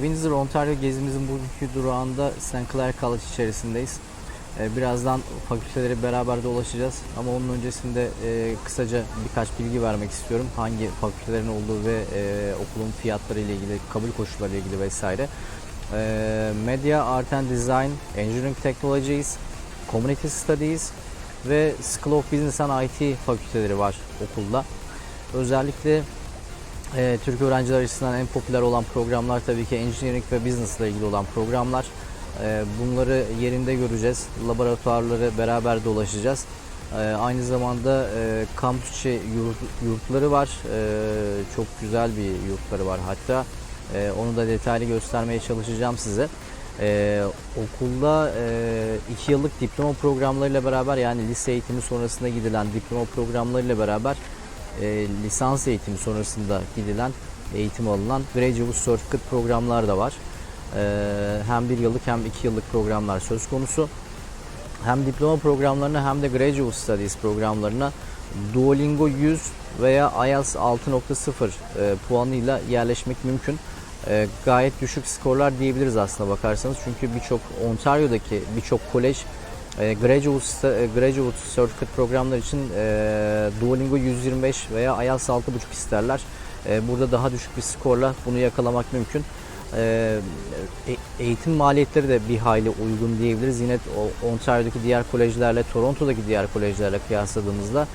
Windsor, Ontario gezimizin bugünkü durağında St. Clair College içerisindeyiz. Ee, Birazdan fakülteleri beraber dolaşacağız ama onun öncesinde e, kısaca birkaç bilgi vermek istiyorum. Hangi fakültelerin olduğu ve e, okulun fiyatları ile ilgili, kabul koşulları ile ilgili vesaire. Ee, Media, Art and Design, Engineering Technologies, Community Studies ve School of Business and IT fakülteleri var okulda. Özellikle e, Türk öğrenciler açısından en popüler olan programlar tabii ki Engineering ve Business ile ilgili olan programlar. E, bunları yerinde göreceğiz. Laboratuvarları beraber dolaşacağız. E, aynı zamanda e, kampüsçe yurt- yurtları var. E, çok güzel bir yurtları var hatta. E, onu da detaylı göstermeye çalışacağım size. E, okulda e, iki yıllık diploma programlarıyla beraber yani lise eğitimi sonrasında gidilen diploma programlarıyla beraber e, lisans eğitimi sonrasında gidilen eğitim alınan graduate certificate programlar da var. E, hem bir yıllık hem iki yıllık programlar söz konusu. Hem diploma programlarına hem de graduate studies programlarına Duolingo 100 veya IELTS 6.0 e, puanıyla yerleşmek mümkün. E, gayet düşük skorlar diyebiliriz aslında bakarsanız. Çünkü birçok Ontario'daki birçok kolej e, graduate, e, graduate certificate programlar için e, Duolingo 125 veya IELTS 6.5 isterler. E, burada daha düşük bir skorla bunu yakalamak mümkün. E, e- eğitim maliyetleri de bir hayli uygun diyebiliriz. Yine Ontario'daki diğer kolejlerle, Toronto'daki diğer kolejlerle kıyasladığımızda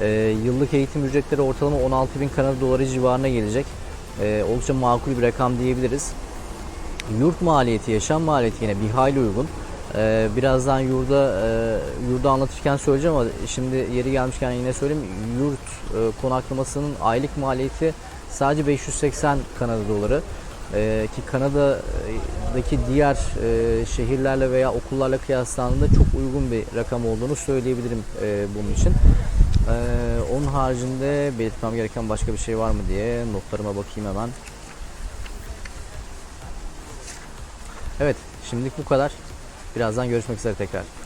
e, yıllık eğitim ücretleri ortalama 16 bin Kanada doları civarına gelecek. E, oldukça makul bir rakam diyebiliriz. Yurt maliyeti, yaşam maliyeti yine bir hayli uygun. Ee, birazdan yurda e, yurda anlatırken söyleyeceğim ama şimdi yeri gelmişken yine söyleyeyim. Yurt e, konaklamasının aylık maliyeti sadece 580 Kanada doları. Ee, ki Kanada'daki diğer e, şehirlerle veya okullarla kıyaslandığında çok uygun bir rakam olduğunu söyleyebilirim e, bunun için. Ee, onun haricinde belirtmem gereken başka bir şey var mı diye notlarıma bakayım hemen. Evet, şimdilik bu kadar. Birazdan görüşmek üzere tekrar.